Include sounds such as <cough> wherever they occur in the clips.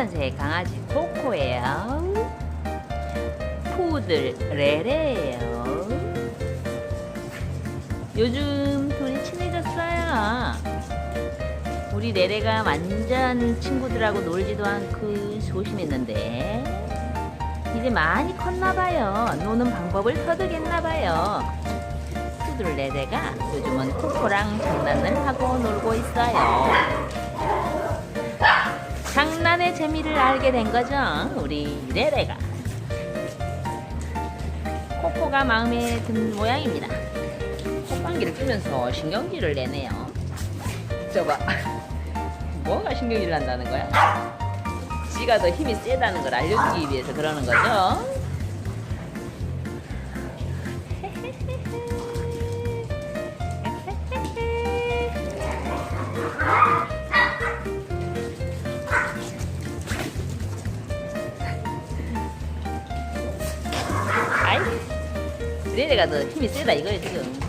빨간색 강아지 코코예요. 푸들 레레예요. 요즘 둘이 친해졌어요. 우리 레레가 완전 친구들하고 놀지도 않고 소심했는데 이제 많이 컸나봐요. 노는 방법을 터득했나봐요. 푸들 레레가 요즘은 코코랑 장난을 하고 놀고 있어요. 장난의 재미를 알게 된 거죠. 우리 레레가. 코코가 마음에 든 모양입니다. 콧방귀를 뀌면서 신경질을 내네요. 저봐. <laughs> 뭐가 신경질 난다는 거야? 지가 더 힘이 세다는 걸 알려주기 위해서 그러는 거죠. 레레가 더 힘이 세다 이거예요 지금.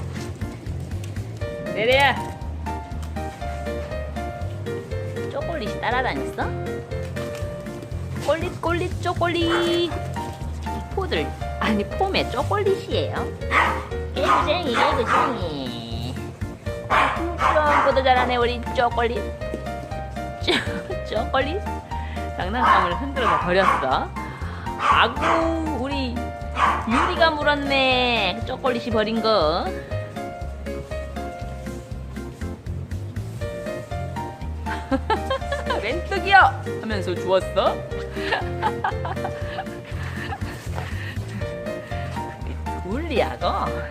레레야, 쪼꼬릿이 따라다녔어? 꼴릿 꼴릿 쪼꼬릿. 포들 아니 폼에 쪼꼬릿이에요. 개구쟁이 개구쟁이. 점프도 잘하네 우리 쪼꼬릿. 쪼- 쪼꼬릿. 장난감을 흔들어서 버렸어. 아구 유리가 물었네. 쪼꼬릿이 버린 거. <laughs> 웬떡이야 하면서 주웠어? <laughs> 물리하고?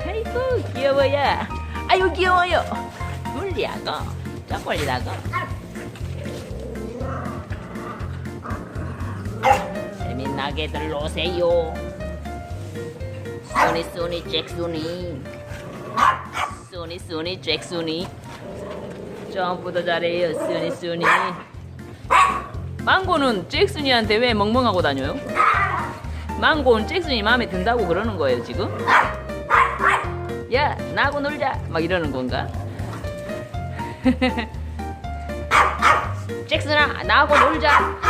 아이고 귀여워요. 아유 귀여워요. 물리하고 쪼꼬릿하고. 재밌나게들 노세요. 소니 소니 잭소니 소니 소니 잭소니 점프도 잘해요 소니 소니 망고는 잭슨이한테 왜 멍멍하고 다녀요? 망고는 잭슨이 마음에 든다고 그러는 거예요 지금? 야 나하고 놀자 막 이러는 건가? <laughs> 잭슨아 나하고 놀자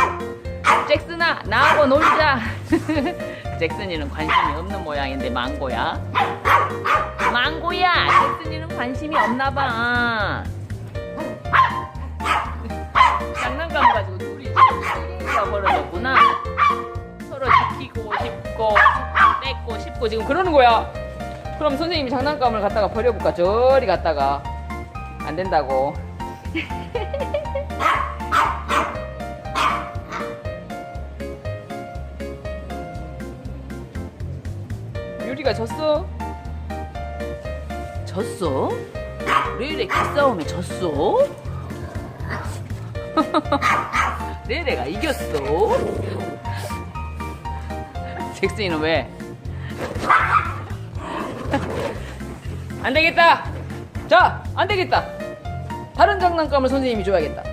잭슨아 나하고 놀자 <laughs> 잭슨이는 관심이 없는 모양인데 망고야. 망고야 잭슨이는 관심이 없나봐. 장난감 가지고 둘이 벌어졌구나. 서로 지키고 싶고 뺏고 싶고 지금 그러는 거야. 그럼 선생님이 장난감을 갖다가 버려볼까? 저리 갖다가. 안 된다고 <laughs> 유리가 졌어? 졌어? 레레 기싸움에 졌어? <laughs> 레레가 이겼어? 잭슨이는 왜? <laughs> 안 되겠다! 자, 안 되겠다! 다른 장난감을 선생님이 줘야겠다.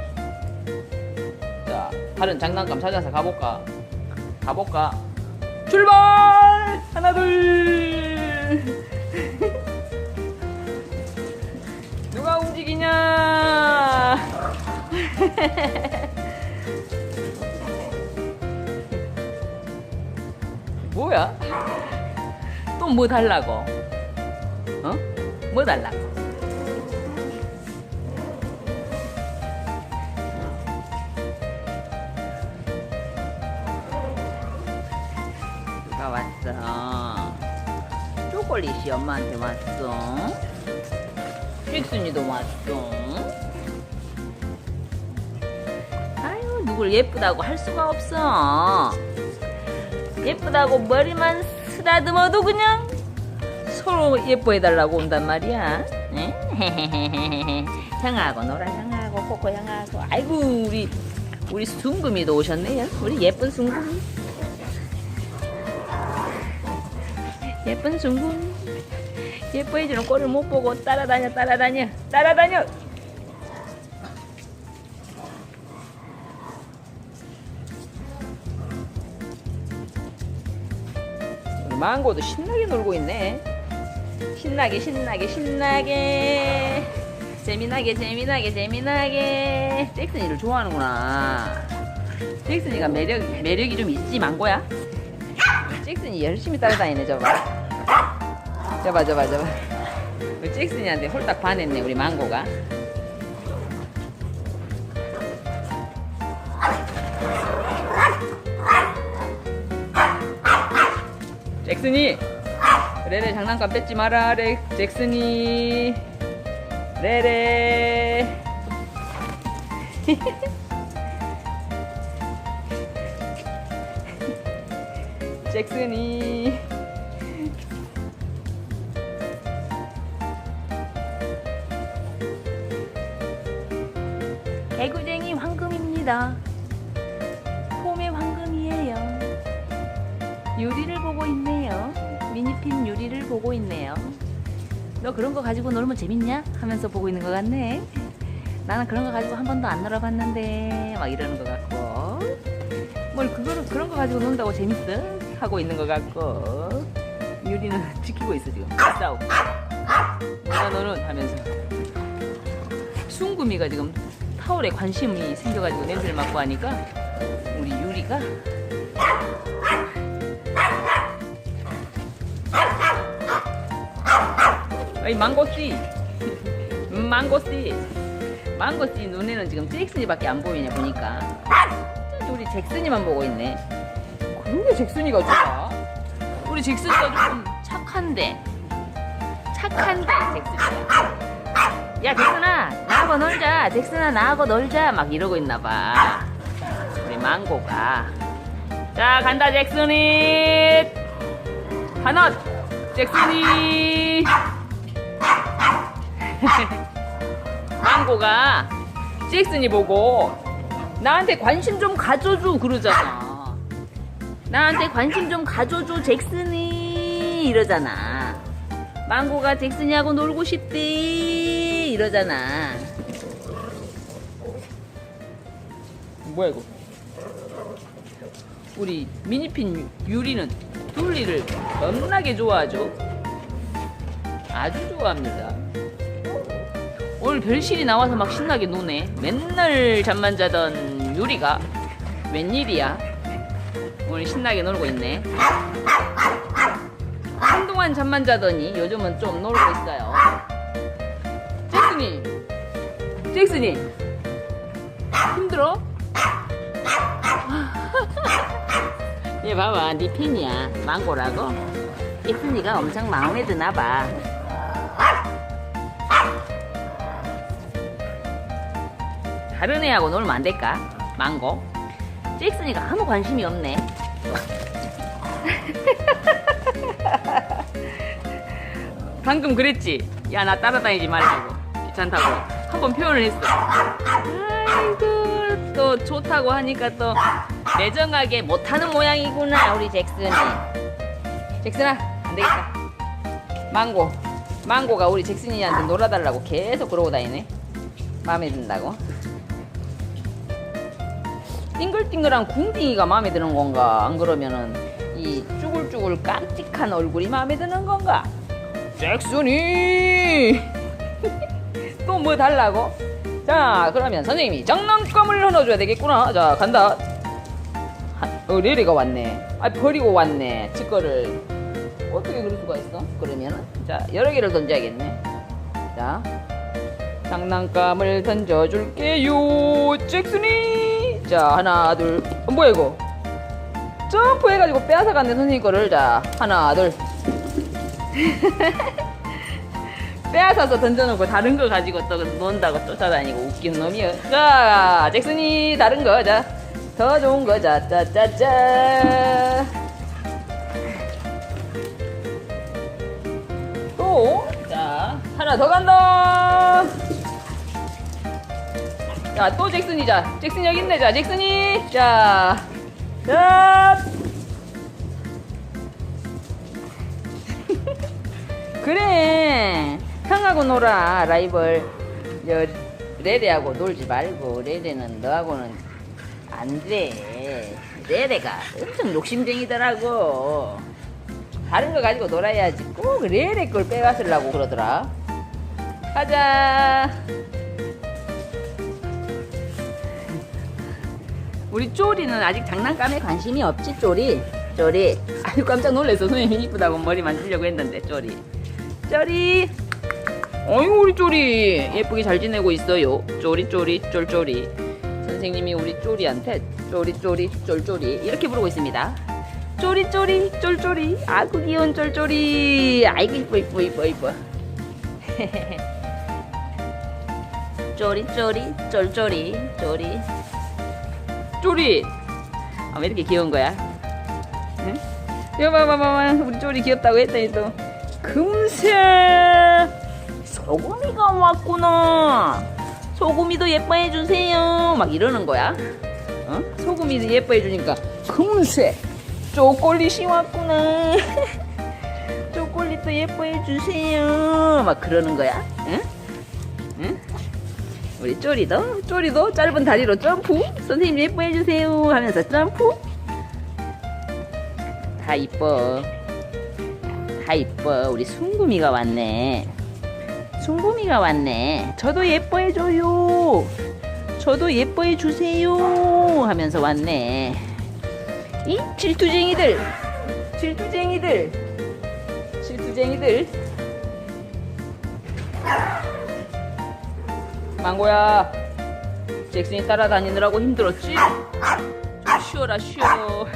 자, 다른 장난감 찾아서 가볼까? 가볼까? 출발! 하나, 둘! 누가 움직이냐? 뭐야? 또 뭐 달라고? 어? 뭐 달라고? 초콜릿이 엄마한테 왔어? 잭슨이도 왔어? 아유, 누굴 예쁘다고 할 수가 없어. 예쁘다고 머리만 쓰다듬어도 그냥 서로 예뻐해달라고 온단 말이야. 에? 형하고 놀아, 형하고 코코 형하고. 아이고 우리 우리 숭금이도 오셨네요. 우리 예쁜 숭금. 예쁜 숭금. 예뻐해주는 꼴을 못 보고 따라다녀, 따라다녀, 따라다녀. 망고도 신나게 놀고 있네. 신나게 신나게 신나게 재미나게 재미나게 재미나게 잭슨이를 좋아하는구나. 잭슨이가 매력 매력이 좀 있지 망고야. 잭슨이 열심히 따라다니네 저봐. 저봐 저봐 저봐. 우리 잭슨이한테 홀딱 반했네 우리 망고가. 잭슨이 레레 장난감 뺏지 마라 레 잭슨이 레레 <laughs> 잭슨이 가지고 놀면 재밌냐? 하면서 보고 있는 것 같네. 나는 그런 거 가지고 한 번도 안 놀아봤는데 막 이러는 것 같고 뭘 그거를 그런 거 가지고 논다고 재밌어? 하고 있는 것 같고 유리는 <laughs> 지키고 있어 지금 싸우고 뭐야 너는 하면서 숭구미가 지금 타월에 관심이 생겨가지고 냄새를 맡고 하니까 우리 유리가 아이 망고씨. 망고씨. 망고씨 눈에는 지금 잭슨이밖에 안 보이냐 보니까. 우리 잭슨이만 보고 있네. 그러게 잭슨이가 좋아. 우리 잭슨이가 좀 착한데. 착한데 잭슨이가. 야 잭슨아 나하고 놀자. 잭슨아 나하고 놀자. 막 이러고 있나봐. 우리 망고가. 자 간다 잭슨이. 하나 잭슨이 <laughs> 망고가 잭슨이 보고 나한테 관심 좀 가져줘 그러잖아. 나한테 관심 좀 가져줘 잭슨이 이러잖아. 망고가 잭슨이하고 놀고 싶대 이러잖아. 뭐야 이거? 우리 미니핀 유리는 둘리를 겁나게 좋아하죠? 아주 좋아합니다 오늘 별실이 나와서 막 신나게 노네. 맨날 잠만 자던 유리가 웬일이야? 오늘 신나게 놀고 있네. 한동안 잠만 자더니 요즘은 좀 놀고 있어요. 잭슨이 잭슨이. 힘들어? <laughs> 얘 봐봐 네 팬이야. 망고라고? 잭슨이가 엄청 마음에 드나봐 다른 애하고 놀면 안 될까? 망고. 잭슨이가 아무 관심이 없네. <laughs> 방금 그랬지? 야 나 따라다니지 말라고. 귀찮다고. 한 번 표현을 했어. 아이고 또 좋다고 하니까 또 매정하게 못하는 모양이구나 우리 잭슨이. 잭슨아 안 되겠다. 망고. 망고가 우리 잭슨이한테 놀아달라고 계속 그러고 다니네. 마음에 든다고 띵글띵글한 궁딩이가 마음에 드는 건가? 안 그러면은 이 쭈글쭈글 깜찍한 얼굴이 마음에 드는 건가? 잭슨이! <laughs> 또 뭐 달라고? 자 그러면 선생님이 장난감을 하나 줘야 되겠구나. 자 간다. 하- 어 레리가 왔네. 아 버리고 왔네. 지 거를. 어떻게 그럴 수가 있어? 그러면은? 자 여러 개를 던져야겠네. 자 장난감을 던져줄게요 잭슨이 자 하나 둘. 어, 뭐야 이거? 점프 해가지고 빼앗아갔네 선생님 거를. 자 하나 둘. <laughs> 빼앗아서 던져놓고 다른 거 가지고 또 논다고 쫓아다니고 웃긴 놈이야 자 잭슨이 다른 거자더 좋은 거자 짜짜짜 또 자 하나 더 간다 자 또 잭슨이자. 잭슨 여기 있네. 자 잭슨이. 자. 자. <laughs> 그래. 형하고 놀아 라이벌. 여, 레레하고 놀지 말고 레레는 너하고는 안 돼. 레레가 엄청 욕심쟁이더라고. 다른 거 가지고 놀아야지. 꼭 레레 걸 빼앗으려고 그러더라. 가자 우리 쪼리는 아직 장난감에 관심이 없지 쪼리? 쪼리. <laughs> 아유 깜짝 놀랐어. 선생님이 이쁘다고 머리 만지려고 했는데 쪼리. 쪼리. 어유 우리 쪼리. 예쁘게 잘 지내고 있어요. 쪼리 쪼리 쫄쪼리. 선생님이 우리 쪼리한테 쪼리 쪼리 쫄쪼리 이렇게 부르고 있습니다. 쪼리 쪼리 쫄쪼리. 아구 귀여운 쫄쪼리. 아이고 이뻐 이뻐 이뻐 이뻐. <laughs> 쪼리 쪼리 쫄쪼리 쪼리 쪼리. 아 왜 이렇게 귀여운 거야? 응? 이거 봐봐봐. 우리 쪼리 귀엽다고 했더니 또. 금세. 소금이가 왔구나. 소금이도 예뻐해 주세요. 막 이러는 거야. 어? 소금이도 예뻐해 주니까 금세. 쪼꼬릿이 왔구나. <laughs> 쪼꼬릿도 예뻐해 주세요. 막 그러는 거야. 응? 응? 우리 쪼리도? 쪼리도 짧은 다리로 점프 선생님 예뻐해 주세요 하면서 점프. 다 이뻐. 다 이뻐. 우리 숭구미가 왔네. 숭구미가 왔네. 저도 예뻐해 줘요. 저도 예뻐해 주세요 하면서 왔네. 이 질투쟁이들. 질투쟁이들. 질투쟁이들. 망고야 잭슨이 따라다니느라고 힘들었지? 좀 쉬어라 쉬어.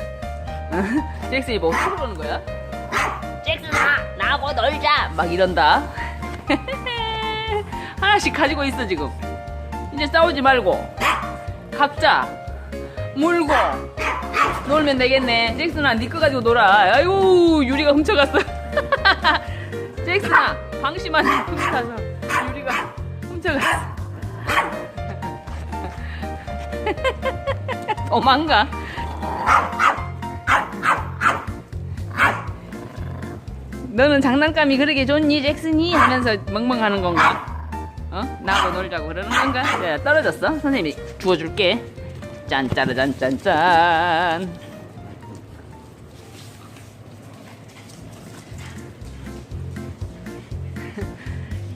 <laughs> 잭슨이 뭐 그러는 거야? 잭슨아 나하고 놀자. 막 이런다. <laughs> 하나씩 가지고 있어 지금. 이제 싸우지 말고. 각자 물고 놀면 되겠네. 잭슨아 니꺼 가지고 놀아. 아이고 유리가 훔쳐갔어. <laughs> 잭슨아 방심하지 훔쳐가서 유리가 훔쳐갔어 <laughs> 도망가 너는 장난감이 그렇게 좋니 잭슨이 하면서 멍멍하는 건가? 어? 나하고 놀자고 그러는 건가? 야, 떨어졌어? 선생님이 주워줄게 짠짜라짠짠짠 <laughs>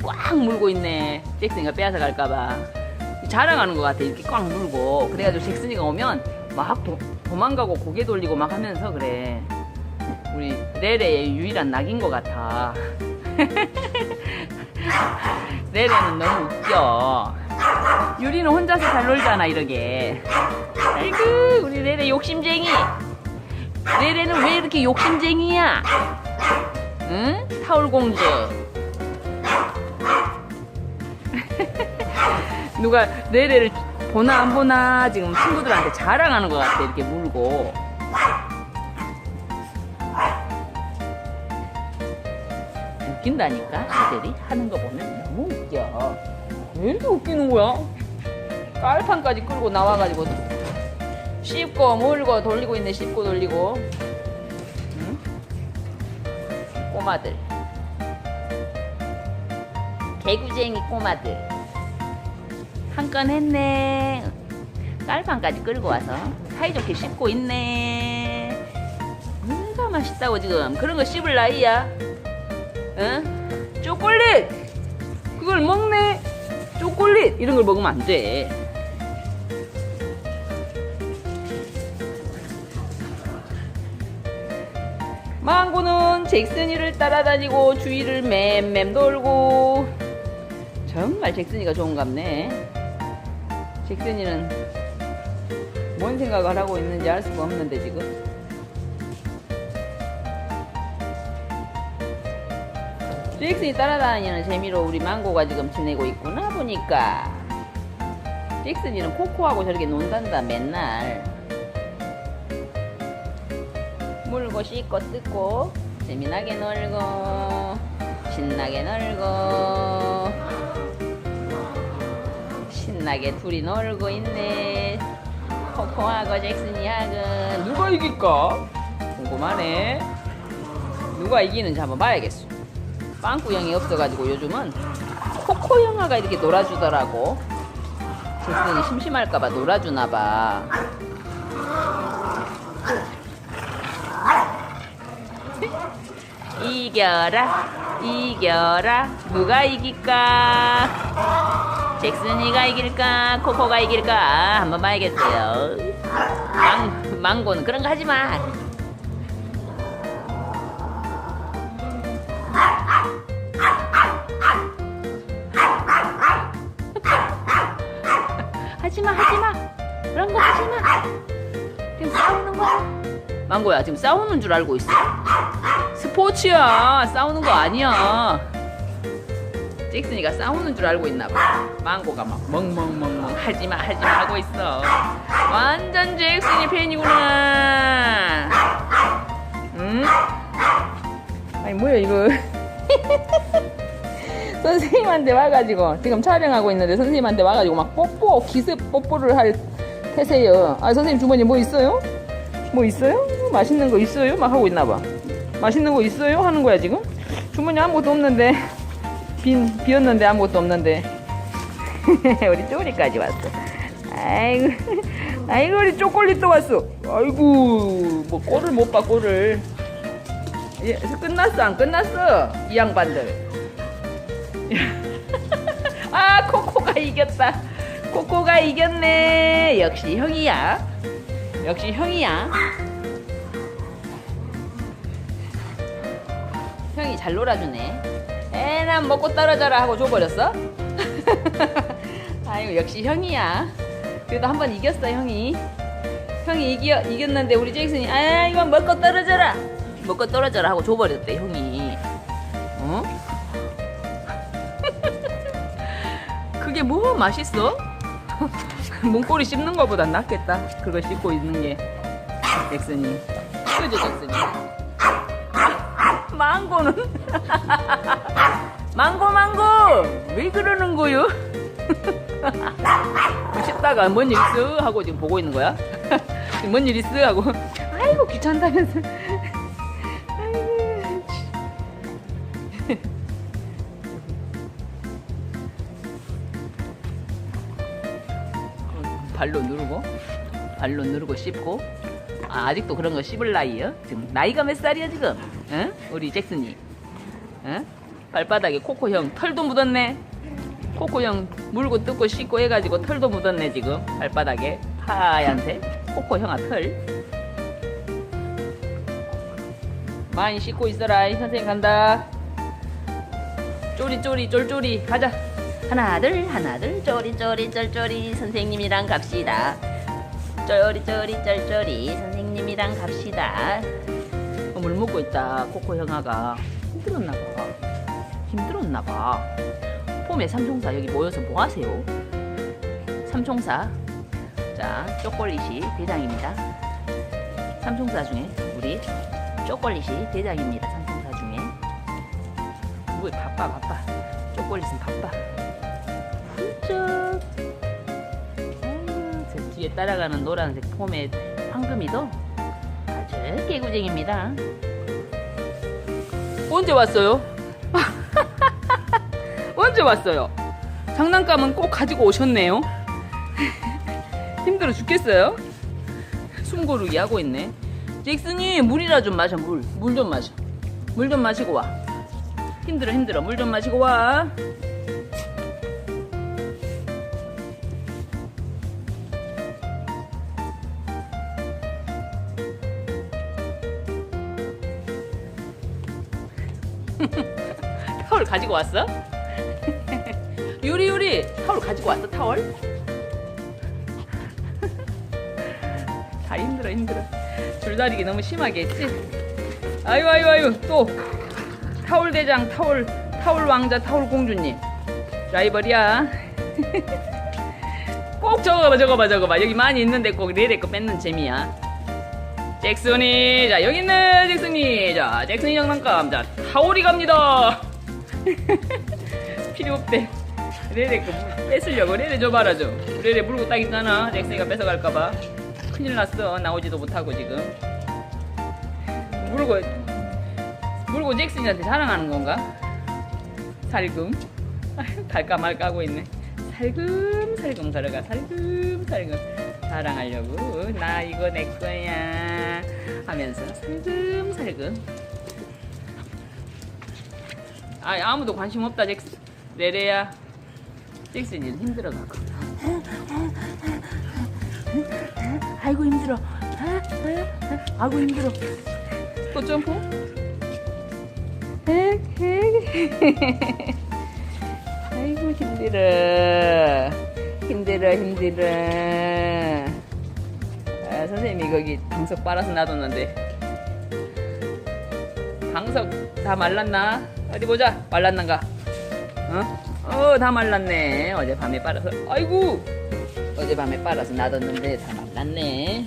꽉 물고 있네 잭슨이가 빼앗아 갈까봐 자랑하는 것 같아. 이렇게 꽉 물고. 그래가지고 잭슨이가 오면 막 도, 도망가고 고개 돌리고 막 하면서 그래. 우리 레레의 유일한 낙인 것 같아. <laughs> 레레는 너무 웃겨. 유리는 혼자서 잘 놀잖아 이러게. 아이고 우리 레레 욕심쟁이. 레레는 왜 이렇게 욕심쟁이야? 응? 타올공주 누가 레레를 보나 안 보나 지금 친구들한테 자랑하는 것 같아 이렇게 물고. 웃긴다니까 애들이? 하는 거 보면 너무 웃겨. 왜 이렇게 웃기는 거야? 깔판까지 끌고 나와가지고 씹고 물고 돌리고 있네 씹고 돌리고. 응? 꼬마들. 개구쟁이 꼬마들 한 건 했네. 깔판까지 끌고 와서 사이좋게 씹고 있네. 뭐가 맛있다고 지금. 그런 거 씹을 나이야. 응? 초콜릿! 그걸 먹네. 초콜릿! 이런 걸 먹으면 안돼. 망고는 잭슨이를 따라다니고 주위를 맴맴 돌고. 정말 잭슨이가 좋은갑네 잭슨이는 뭔 생각을 하고 있는지 알 수가 없는데 지금. 잭슨이 따라다니는 재미로 우리 망고가 지금 지내고 있구나 보니까. 잭슨이는 코코하고 저렇게 논단다 맨날. 물고 씻고 뜯고 재미나게 놀고 신나게 놀고 신나게 둘이 놀고 있네. 코코하고 잭슨이하고 누가 이길까? 궁금하네. 누가 이기는지 한번 봐야겠어. 빵꾸 형이 없어가지고 요즘은 코코 형아가 이렇게 놀아주더라고. 잭슨이 심심할까봐 놀아주나봐. 이겨라 이겨라. 누가 이길까 잭슨이가 이길까? 코코가 이길까? 한번 봐야겠어요. 망, 망고는 그런 거 하지 마. <laughs> 하지마 하지마. 그런 거 하지마. 지금 싸우는 거야 망고야 지금 싸우는 줄 알고 있어. 스포츠야. 싸우는 거 아니야 잭슨이가 싸우는 줄 알고 있나 봐 망고가 막 멍멍멍멍 하지마 하지마 하고 있어 완전 잭슨이 팬이구나 응? 아니 뭐야 이거 <laughs> 선생님한테 와가지고 지금 촬영하고 있는데 선생님한테 와가지고 막 뽀뽀 기습 뽀뽀를 할 태세요. 아 선생님 주머니 뭐 있어요? 뭐 있어요? 맛있는 거 있어요? 막 하고 있나 봐. 맛있는 거 있어요? 하는 거야 지금? 주머니 아무것도 없는데 빈 비었는데 아무것도 없는데 <laughs> 우리 쪼리까지 왔어. 아이고 <laughs> 아이고 우리 또 왔어. 아이고 뭐 꼴을 못 봐 꼴을. 예, 끝났어 안 끝났어 이 양반들. <laughs> 아 코코가 이겼다 코코가 이겼네 역시 형이야 역시 형이야 형이 잘 놀아주네 에난 먹고 떨어져라 하고 줘버렸어 <laughs> 아이고 역시 형이야 그래도 한 번 이겼어 형이 형이 이겨, 이겼는데 우리 잭슨이 아 이건 먹고 떨어져라 먹고 떨어져라 하고 줘버렸대 형이 어? <laughs> 그게 뭐 맛있어? <laughs> 문고리 씹는 거보다 낫겠다. 그거 씹고 있는 게 잭슨이. 그죠 잭슨이? 망고는 망고 망고 왜 그러는 거요? <laughs> 씹다가 뭔 일 있어 하고 지금 보고 있는 거야? <laughs> 뭔 일 있어 하고 아이고 귀찮다면서 <laughs> 발로 누르고 발로 누르고 씹고 아, 아직도 그런 거 씹을 나이요? 지금 나이가 몇 살이야 지금? 응? 우리 잭슨이 응? 발바닥에 코코 형 털도 묻었네. 코코 형 물고 뜯고 씻고 해가지고 털도 묻었네 지금. 발바닥에. 하얀색 코코 형아 털. 많이 씻고 있어라 이 선생님 간다. 쪼리 쪼리 쫄쫄이 가자. 하나 둘 하나 둘. 쪼리 쪼리 쫄쫄이 선생님이랑 갑시다. 쪼리 쪼리 쫄쫄이 선생님이랑 갑시다. 어, 물 먹고 있다 코코 형아가 힘들었나 봐. 힘들었나 봐. 폼의 삼총사 여기 모여서 뭐 하세요? 삼총사. 자 쪼꼬릿이 대장입니다. 삼총사 중에 우리 쪼꼬릿이 대장입니다. 삼총사 중에. 왜 바빠 바빠. 쪼꼬릿은 바빠. 훌쩍 저 뒤에 따라가는 노란색 폼의 황금이도 아주 개구쟁입니다 언제 왔어요? <laughs> 언제 왔어요? 장난감은 꼭 가지고 오셨네요? <laughs> 힘들어 죽겠어요? 숨고르기 하고 있네. 잭슨이 물이라 좀 마셔 물. 물 좀 마셔. 물 좀 마시고 와. 힘들어 힘들어. 물 좀 마시고 와 타월 가지고 왔어? <laughs> 유리 유리. 타월 가지고 왔어 타월? <laughs> 다 힘들어 힘들어. 줄다리기 너무 심하게 했지? 아유 아유 아유 또. 타월 대장 타월. 타월 왕자 타월 공주님. 라이벌이야. <laughs> 꼭 적어봐 적어봐 적어봐. 여기 많이 있는데 꼭 내내 거 뺏는 재미야. 잭슨이 자 여기 있네 잭슨이. 자 잭슨이 장난감. 자 타올이 갑니다 <laughs> 필요 없대. 레레 거 뺏으려고 레레 줘봐라 좀 레레 물고 딱 있잖아. 잭슨이가 뺏어갈까봐. 큰일 났어. 나오지도 못하고 지금. 물고 물고 잭슨이한테 자랑하는 건가? 살금. <laughs> 갈까 말까 하고 있네. 살금 살금 걸어가. 살금 살금. 자랑하려고. 나 이거 내 거야. 하면서 살금 살금 아 아무도 관심 없다 잭스 레레야 잭슨이 힘들어갖고. 아이고 힘들어. 아이고 힘들어. 또 점프? 아이고 힘들어 힘들어 힘들어 아, 선생님이 거기 방석 빨아서 놔뒀는데 방석 다 말랐나? 어디 보자. 말랐는가? 어? 어, 다 말랐네. 어젯밤에 빨아서. 아이고. 어젯밤에 빨아서 놔뒀는데 다 말랐네.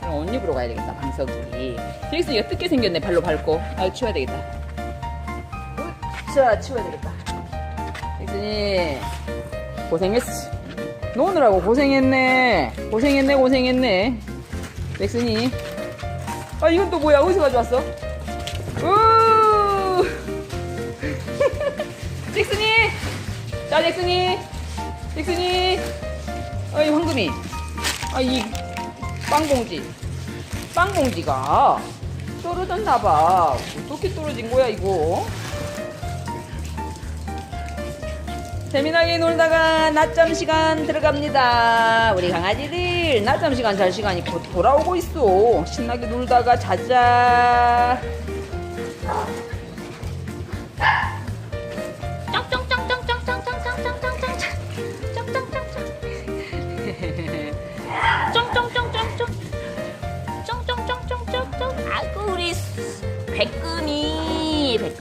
그럼 옷 입으러 가야 되겠다 방석이. 이거 뜯게 생겼네 발로 밟고. 아 치워야 되겠다. 자 치워야 되겠다. 잭슨이 고생했어. 노느라고 고생했네. 고생했네 고생했네. 잭슨이. 아 이건 또 뭐야? 어디서 가져왔어 자 잭슨이. 잭슨이. 아이 황금이. 아 이 빵봉지. 빵봉지가 떨어졌나봐. 어떻게 떨어진 거야 이거? 재미나게 놀다가 낮잠 시간 들어갑니다. 우리 강아지들 낮잠 시간 잘 시간이 곧 돌아오고 있어. 신나게 놀다가 자자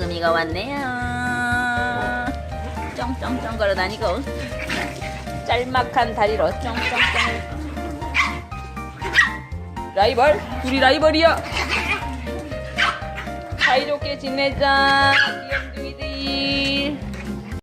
백금이가 왔네요. 쩡쩡쩡 걸어다니고 짤막한 다리로 쫑쫑쫑 라이벌? 둘이 라이벌이야 사이좋게 지내자